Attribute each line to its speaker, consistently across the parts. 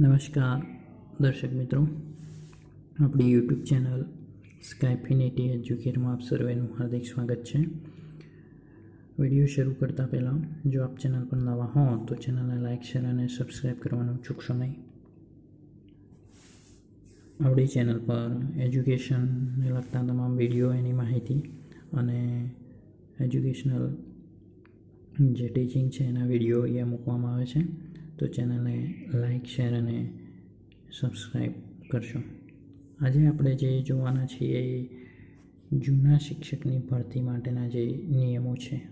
Speaker 1: નમસ્કાર, દર્શક મિત્રો. આપણી યુટ્યુબ ચેનલ સ્કાયફિનિટી એજ્યુકેટમાં આપ સર્વેનું હાર્દિક સ્વાગત છે. વીડિયો શરૂ કરતાં પહેલાં, જો આપ ચેનલ પર નવા હો, તો ચેનલને લાઇક શેર અને સબસ્ક્રાઈબ કરવાનું ચૂકશો નહીં. આપણી ચેનલ પર એજ્યુકેશનને લગતા તમામ વીડિયો એની માહિતી અને એજ્યુકેશનલ જે ટીચિંગ છે એના વીડિયો અહીંયા મૂકવામાં આવે છે. તો ચેનલને લાઇક શેર અને સબસ્ક્રાઈબ કરશો આજે આપણે જે જોવાના છીએ એ જૂના શિક્ષકની ભરતી માટેના જે નિયમો છે.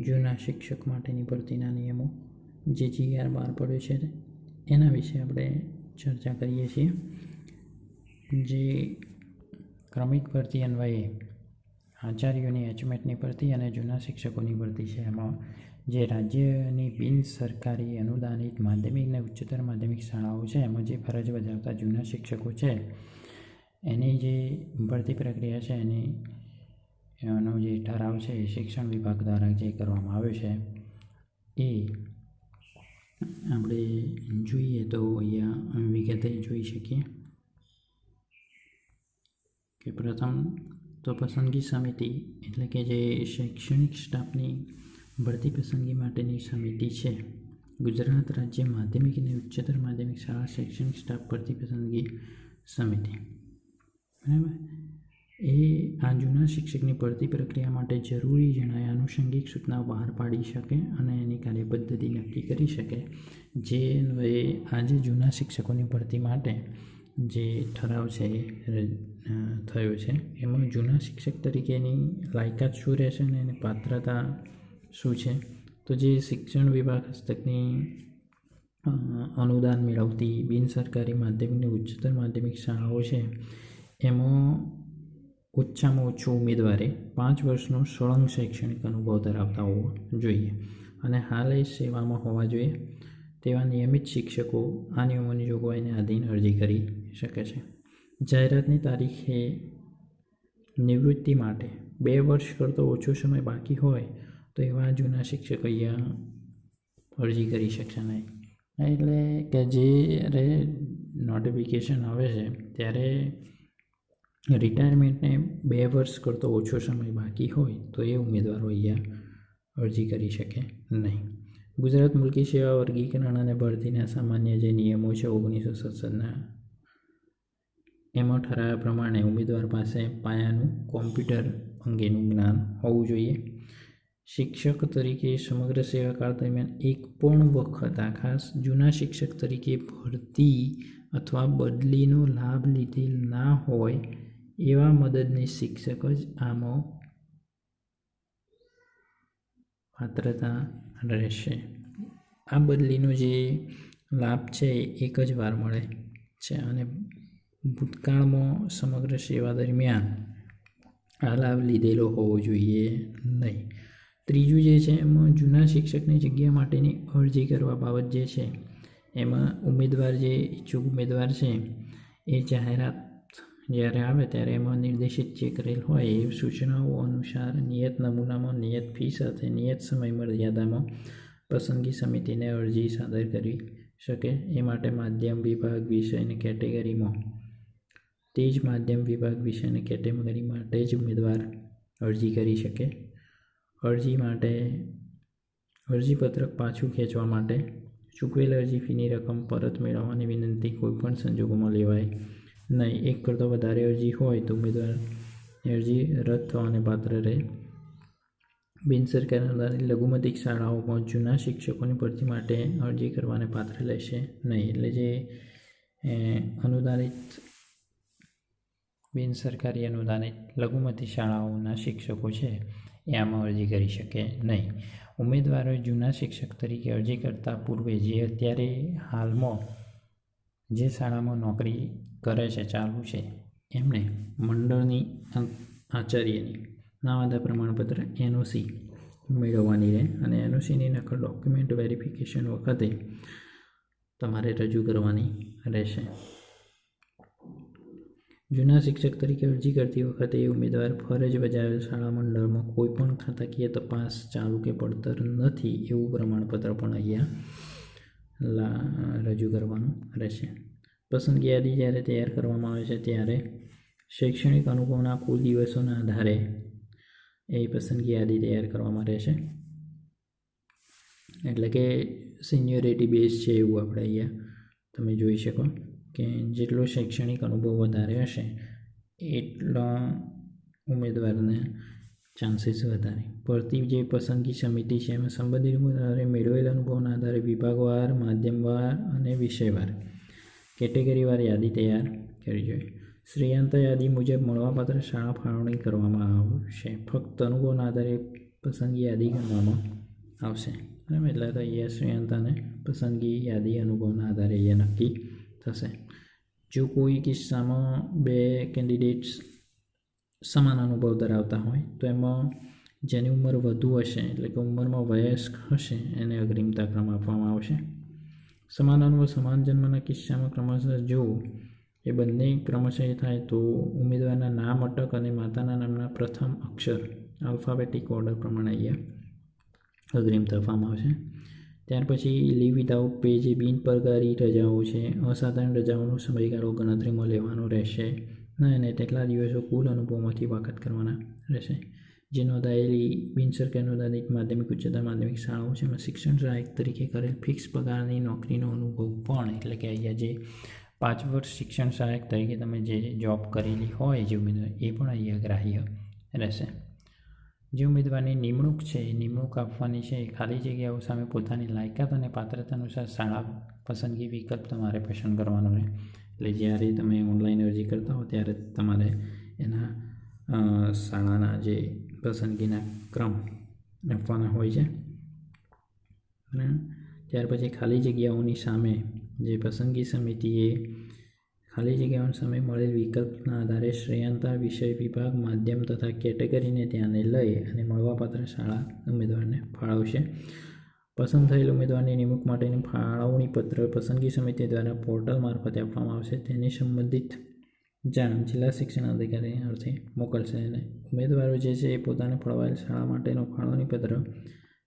Speaker 1: જૂના શિક્ષક માટેની ભરતીના નિયમો, જે જીઆર બહાર પડ્યો છે, એના વિશે આપણે ચર્ચા કરીએ છીએ. જે ક્રમિક ભરતી અન્વયે આચાર્યોની એચમેટની ભરતી અને જૂના શિક્ષકોની ભરતી છે, એમાં જે રાજ્યની બિન સરકારી અનુદાનિત માધ્યમિક અને ઉચ્ચતર માધ્યમિક શાળાઓ છે, એમાં જે ફરજ બજાવતા જૂના શિક્ષકો છે, એની જે ભરતી પ્રક્રિયા છે, એની, એનો જે ઠરાવ છે, એ શિક્ષણ વિભાગ દ્વારા જે કરવામાં આવ્યો છે, એ આપણે જોઈએ તો અહીંયા વિગતે જોઈ શકીએ કે પ્રથમ તો પસંદગી સમિતિ એટલે કે જે શૈક્ષણિક સ્ટાફની ભરતી પસંદગી માટેની સમિતિ છે. ગુજરાત રાજ્ય માધ્યમિક અને ઉચ્ચતર માધ્યમિક શાળા શૈક્ષણિક સ્ટાફ ભરતી પસંદગી સમિતિ. બરાબર? એ આ જૂના શિક્ષકની ભરતી પ્રક્રિયા માટે જરૂરી જણાય આનુષંગિક સૂચનાઓ બહાર પાડી શકે અને એની કાર્યપદ્ધતિ નક્કી કરી શકે. જે અન્વયે આજે જૂના શિક્ષકોની ભરતી માટે જે ઠરાવ છે એ થયો છે, એમાં જૂના શિક્ષક તરીકેની લાયકાત શું રહેશે અને એની પાત્રતા શું છે? તો જે શિક્ષણ વિભાગ હસ્તકની અનુદાન મેળવતી બિન સરકારી માધ્યમિક ઉચ્ચતર માધ્યમિક શાળાઓ છે, એમાં ઓછામાં ઓછું ઉમેદવારે પાંચ વર્ષનો સળંગ શૈક્ષણિક અનુભવ ધરાવતા હોવો જોઈએ. અને હાલ એ સેવામાં હોવા જોઈએ તેવા નિયમિત શિક્ષકો આ નિયમોની જોગવાઈને આધીન અરજી કરી શકે છે. જાહેરાતની તારીખે નિવૃત્તિ માટે બે વર્ષ કરતો ઓછો સમય બાકી હોય તો એવા જૂના શિક્ષકો અહીંયા અરજી કરી શકશે નહીં. એટલે કે જ્યારે નોટિફિકેશન આવે છે, ત્યારે રિટાયરમેન્ટને બે વર્ષ કરતો ઓછો સમય બાકી હોય, તો એ ઉમેદવારો અહીંયા અરજી કરી શકે નહીં. ગુજરાત મુલકી સેવા વર્ગીકરણ અને ભરતીના સામાન્ય જે નિયમો છે, ઓગણીસો સત્તરના, એમાં ઠરાવ્યા પ્રમાણે ઉમેદવાર પાસે પાયાનું કોમ્પ્યુટર અંગેનું જ્ઞાન હોવું જોઈએ. શિક્ષક તરીકે સમગ્ર સેવાકાળ દરમિયાન એક પણ વખત આ ખાસ જૂના શિક્ષક તરીકે ભરતી અથવા બદલીનો લાભ લીધેલ ના હોય એવા મદદની શિક્ષક જ આમાં પાત્રતા રહેશે. આ બદલીનો જે લાભ છે એક જ વાર મળે છે અને ભૂતકાળમાં સમગ્ર સેવા દરમિયાન આ લાભ લીધેલો હોવો જોઈએ નહીં. ત્રીજું જે છે એમાં જૂના શિક્ષકની જગ્યા માટેની અરજી કરવા બાબત જે છે, એમાં ઉમેદવાર જે ઈચ્છુક ઉમેદવાર છે, એ જાહેરાત જ્યારે આવે ત્યારે એમાં નિર્દેશિત જે કરેલ હોય એ સૂચનાઓ અનુસાર નિયત નમૂનામાં નિયત ફી સાથે નિયત સમય મર્યાદામાં પસંદગી સમિતિને અરજી સાદર કરી શકે. એ માટે માધ્યમ વિભાગ વિષય અને કેટેગરીમાં તે જ માધ્યમ વિભાગ વિષય કેટેગરી માટે જ ઉમેદવાર અરજી કરી શકે. અરજી માટે, અરજીપત્રક પાછું ખેંચવા માટે ચૂકવેલ અરજી ફીની રકમ પરત મેળવવાની વિનંતી કોઈપણ સંજોગોમાં લેવાય નહીં. એક કરતાં વધારે અરજી હોય તો ઉમેદવાર અરજી રદ થવાને પાત્ર રહે. બિન સરકારી અનુદાનિત લઘુમતિક શાળાઓમાં જૂના શિક્ષકોની ભરતી માટે અરજી કરવાને પાત્ર લેશે નહીં. એટલે જે અનુદાનિત બિન સરકારી અનુદાનિત લઘુમતી શાળાઓના શિક્ષકો છે, એ આમાં અરજી કરી શકે નહીં. ઉમેદવારોએ જૂના શિક્ષક તરીકે અરજી કરતાં પૂર્વે જે અત્યારે હાલમાં જે શાળામાં નોકરી કરે છે, ચાલુ છે એમણે મંડળની આચાર્યની નાવાદા પ્રમાણપત્ર એનઓસી મેળવવાની રહે અને એનઓસીની નકલ ડોક્યુમેન્ટ વેરિફિકેશન વખતે તમારે રજૂ કરવાની રહેશે. જૂના શિક્ષક તરીકે અરજી કરતી વખતે એ ઉમેદવાર ફરજ બજાવેલ શાળા મંડળમાં કોઈપણ ખાતાકીય તપાસ ચાલુ કે પડતર નથી એવું પ્રમાણપત્ર પણ અહીંયા લા, રજૂ કરવાનું રહેશે. પસંદગી યાદી જ્યારે તૈયાર કરવામાં આવે છે ત્યારે શૈક્ષણિક અનુભવના કુલ દિવસોના આધારે એ પસંદગી યાદી તૈયાર કરવામાં રહેશે. એટલે કે સિનિયોરિટી બેઝ છે એવું આપણે અહીંયા તમે જોઈ શકો. કે જેટલો શૈક્ષણિક અનુભવ વધારે હશે, એટલો ઉમેદવારને ચાન્સીસ વધારે. ભરતી જે પસંદગી સમિતિ છે, એમાં સંબંધિત ઉમેદવારે મેળવેલ અનુભવના આધારે વિભાગવાર, માધ્યમવાર અને વિષયવાર કેટેગરીવાર યાદી તૈયાર કરવી જોઈએ. શ્રેયાંત યાદી મુજબ મળવાપાત્ર શાળા ફાળવણી કરવામાં આવશે. ફક્ત અનુભવના આધારે પસંદગી યાદી ગણવામાં આવશે. બરાબર? એટલે તો અહીંયા શ્રેયાંતાને પસંદગી યાદી અનુભવના આધારે અહીંયા નક્કી થશે. જો કોઈ કિસ્સામાં બે કેન્ડિડેટ્સ સમાન અનુભવ ધરાવતા હોય, તો એમાં જેની ઉંમર વધુ હશે, એટલે કે ઉંમરમાં વયસ્ક હશે, એને અગ્રિમતા ક્રમ આપવામાં આવશે. સમાન અનુભવ સમાન જન્મના કિસ્સામાં ક્રમશઃ જો એ બંને ક્રમશઃ થાય, તો ઉમેદવારના નામ અટક અને માતાના નામના પ્રથમ અક્ષર આલ્ફાબેટિક ઓર્ડર પ્રમાણે અહીંયા અગ્રિમતા આપવામાં આવશે. ત્યાર પછી લીવ વિધાઉટ પે જે બિનપગારી રજાઓ છે, અસાધારણ રજાઓનો સમયગાળો ગણતરીમાં લેવાનો રહેશે. અને તેટલા દિવસો કુલ અનુભવમાંથી વાકત કરવાના રહેશે. જે નોંધાયેલી બિનસરકારી નોંધાયેલી માધ્યમિક ઉચ્ચતર માધ્યમિક શાળાઓ છે, એમાં શિક્ષણ સહાયક તરીકે કરેલ ફિક્સ પગારની નોકરીનો અનુભવ પણ એટલે કે અહીંયા જે પાંચ વર્ષ શિક્ષણ સહાયક તરીકે તમે જે જોબ કરેલી હોય જે ઉમેદવાર, એ પણ અહીંયા ગ્રાહ્ય રહેશે. જે ઉમેદવારની નિમણૂક છે, એ નિમણૂક આપવાની છે, એ ખાલી જગ્યાઓ સામે પોતાની લાયકાત અને પાત્રતા અનુસાર શાળા પસંદગી વિકલ્પ તમારે પસંદ કરવાનો રહે એટલે જ્યારે તમે ઓનલાઈન અરજી કરતા હો, ત્યારે તમારે એના શાળાના જે પસંદગીના ક્રમ આપવાના હોય છે. અને ત્યાર પછી ખાલી જગ્યાઓની સામે જે પસંદગી સમિતિએ ખાલી જગ્યાઓનો સમય મળેલ વિકલ્પના આધારે શ્રેયાંતા વિષય વિભાગ, માધ્યમ તથા કેટેગરીને ધ્યાને લઈ અને મળવાપાત્ર શાળા ઉમેદવારને ફાળવશે. પસંદ થયેલ ઉમેદવારની નિમણૂક માટેનું ફાળવણી પત્ર પસંદગી સમિતિ દ્વારા પોર્ટલ મારફતે આપવામાં આવશે. તેની સંબંધિત જાણ જિલ્લા શિક્ષણ અધિકારી અર્થે મોકલશે અને ઉમેદવારો જે છે એ પોતાને ફળવાયેલ શાળા માટેનો ફાળવણી પત્ર,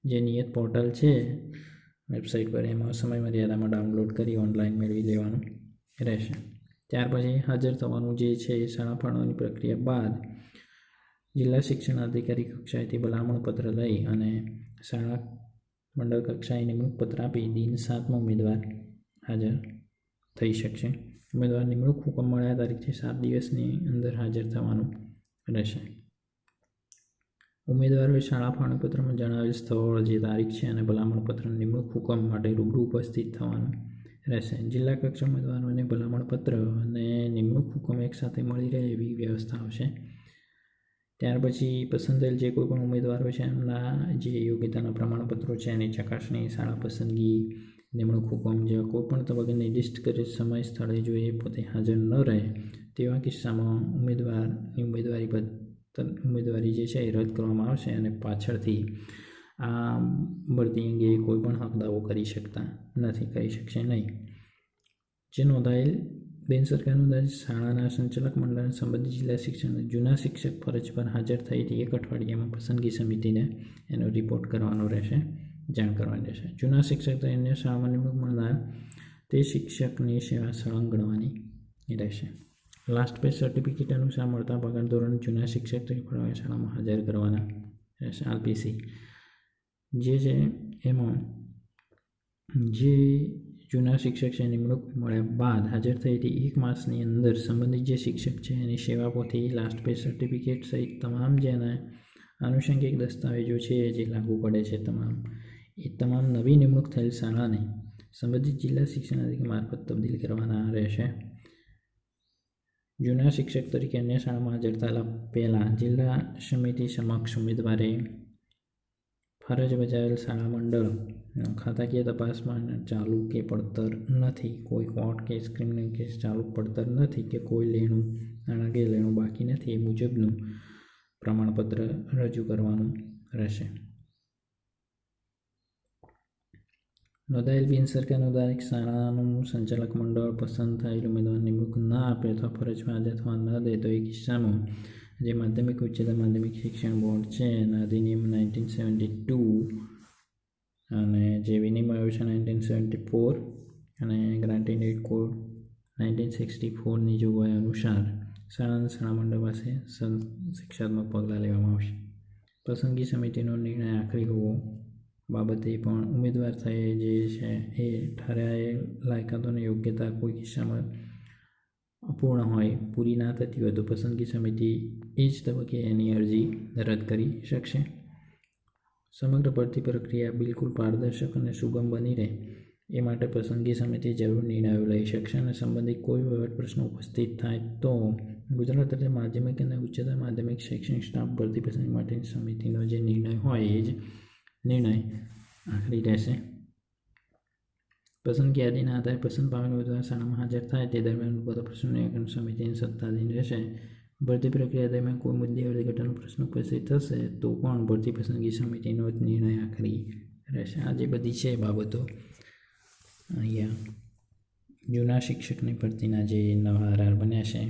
Speaker 1: જે નિયત પોર્ટલ છે, વેબસાઇટ પર એમાં સમય મર્યાદામાં ડાઉનલોડ કરી ઓનલાઈન મેળવી લેવાનું રહેશે. ત્યાર પછી હાજર થવાનું જે છે એ શાળા ફાળવાની પ્રક્રિયા બાદ જિલ્લા શિક્ષણ અધિકારી કક્ષાએથી ભલામણ પત્ર લઈ અને શાળા મંડળ કક્ષાએ નિમણૂક પત્ર આપી દિન સાતમાં ઉમેદવાર હાજર થઈ શકશે. ઉમેદવાર નિમણૂક હુકમ મળ્યા તારીખથી સાત દિવસની અંદર હાજર થવાનું રહેશે. ઉમેદવારોએ શાળા ફાળવણીપત્રમાં જણાવેલ સ્થળ, જે તારીખ છે અને ભલામણ પત્ર નિમણૂક હુકમ માટે રૂબરૂ ઉપસ્થિત થવાનું રહેશે. જિલ્લા કક્ષા ઉમેદવારોને ભલામણપત્ર અને નિમણૂક હુકમ એકસાથે મળી રહે એવી વ્યવસ્થા આવશે ત્યાર પછી પસંદ થયેલ જે કોઈ પણ ઉમેદવારો છે, એમના જે યોગ્યતાના પ્રમાણપત્રો છે, એની ચકાસણી, શાળા પસંદગી, નિમણૂક હુકમ જેવા કોઈ પણ તબક્કે નિર્દિષ્ટ કરેલ સમય સ્થળે જો એ પોતે હાજર ન રહે, તેવા કિસ્સામાં ઉમેદવારની ઉમેદવારી પદ ઉમેદવારી જે છે એ રદ કરવામાં આવશે અને પાછળથી આ ભરતી અંગે કોઈ પણ હક દાવો કરી શકતા નથી, કરી શકશે નહીં. જે નોંધાયેલ બિન સરકાર નોંધાયેલ શાળાના સંચાલક મંડળ સંબંધિત જિલ્લા શિક્ષણ જૂના શિક્ષક ફરજ પર હાજર થયેથી એક અઠવાડિયામાં પસંદગી સમિતિને એનો રિપોર્ટ કરવાનો રહેશે, જાણ કરવાની રહેશે. જૂના શિક્ષક તો એને સામાન્ય મળનાર તે શિક્ષકની સેવા સળંગ ગણવાની રહેશે. લાસ્ટ પેજ સર્ટિફિકેટ અનુસાર મળતા પગાર ધોરણ જૂના શિક્ષક તરીકે શાળામાં હાજર કરવાના રહેશે, આરપીસી. જે છે એમાં જે જૂના શિક્ષક છે નિમણૂક મળ્યા બાદ હાજર થયેલી એક માસની અંદર સંબંધિત જે શિક્ષક છે એની સેવા પોથી લાસ્ટ પે સર્ટિફિકેટ સહિત તમામ જેના આનુષંગિક દસ્તાવેજો છે જે લાગુ પડે છે તમામ. એ તમામ નવી નિમણૂક થયેલ શાળાને સંબંધિત જિલ્લા શિક્ષણ અધિકારી મારફત તબદીલ કરવાના રહેશે. જૂના શિક્ષક તરીકે અન્ય શાળામાં હાજર થયેલા પહેલાં જિલ્લા સમિતિ સમક્ષ ઉમેદવારે ફરજ બજાવેલ શાળા મંડળ. ખાતાકીય તપાસમાં ચાલુ કે પડતર નથી. કોઈ કોર્ટ કેસ, ક્રિમિનલ કેસ ચાલુ પડતર નથી કે કોઈ લેણું, નાણાકીય લેણું બાકી નથી એ મુજબનું પ્રમાણપત્ર રજૂ કરવાનું રહેશે. નોંધાયેલ બિનસરકારી નોંધાયેલ શાળાનું સંચાલક મંડળ પસંદ થયેલ ઉમેદવાર નિમણૂક ના આપે અથવા ફરજમાં હાજર થવા ન દે તો એ કિસ્સામાં જે માધ્યમિક ઉચ્ચતર માધ્યમિક શિક્ષણ બોર્ડ છે એના અધિનિયમ નાઇન્ટીન સેવન્ટી ટુ અને જે વિનિમય છે નાઇન્ટીન સેવન્ટી ફોર અને granted aid code nineteen sixty ફોરની જોગવાઈ અનુસાર શાળાના શાળા પાસે શિક્ષાત્મક પગલાં લેવામાં આવશે. પસંદગી સમિતિનો નિર્ણય આખરી હોવો બાબતે પણ ઉમેદવાર થયે જે છે એ ઠરાયેલ લાયકાતોની યોગ્યતા કોઈ કિસ્સામાં અપૂર્ણ હોય, પૂરી ના થતી હોય તો પસંદગી સમિતિ એ જ તબક્કે એની અરજી રદ કરી શકશે. સમગ્ર ભરતી પ્રક્રિયા બિલકુલ પારદર્શક અને સુગમ બની રહે, એ માટે પસંદગી સમિતિ જરૂર નિર્ણયો લઈ શકશે અને સંબંધિત કોઈ વહીવટ પ્રશ્ન ઉપસ્થિત થાય તો ગુજરાત રાજ્ય માધ્યમિક અને ઉચ્ચતર માધ્યમિક શૈક્ષણિક સ્ટાફ ભરતી પસંદગી માટેની સમિતિનો જે નિર્ણય હોય એ જ નિર્ણય આખરી રહેશે. પસંદગી યાદીના આધારે પસંદ પામેલ ઉમેદવાર શાળામાં હાજર થાય. તે દરમિયાન બધા પ્રશ્નો નિરાકરણ સમિતિની સત્તાધીન રહેશે. ભરતી પ્રક્રિયા દરમિયાન કોઈ મુદ્દે અર્થઘટનનો પ્રશ્ન ઉપસ્થિત થશે, તો પણ ભરતી પસંદગી સમિતિનો જ નિર્ણય આખરી રહેશે. આ જે બધી છે બાબતો, અહીંયા જૂના શિક્ષકની ભરતીના જે નવા આરઆર બન્યા છે,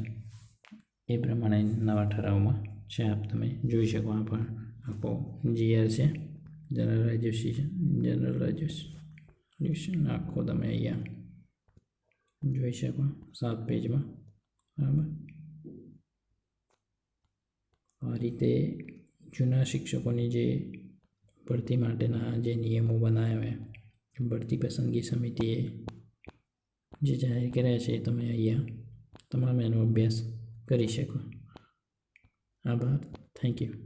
Speaker 1: એ પ્રમાણે નવા ઠરાવમાં છે. આપ તમે જોઈ શકો, આ પણ આખો જીઆર છે. જનરલ રાજ્યુસી જનરલ જનરલાઇઝેશન જનરલાઇઝેશન આખો તમે અહીંયા જોઈ શકો સાત પેજમાં બરાબર આ રીતે જૂના શિક્ષકોની જે ભરતી માટેના જે નિયમો બનાવ્યા ભરતી પસંદગી સમિતિએ જે જાહેર કર્યા છે તમે અહીંયા તમામ એનો અભ્યાસ કરી શકો આભાર થેન્ક યુ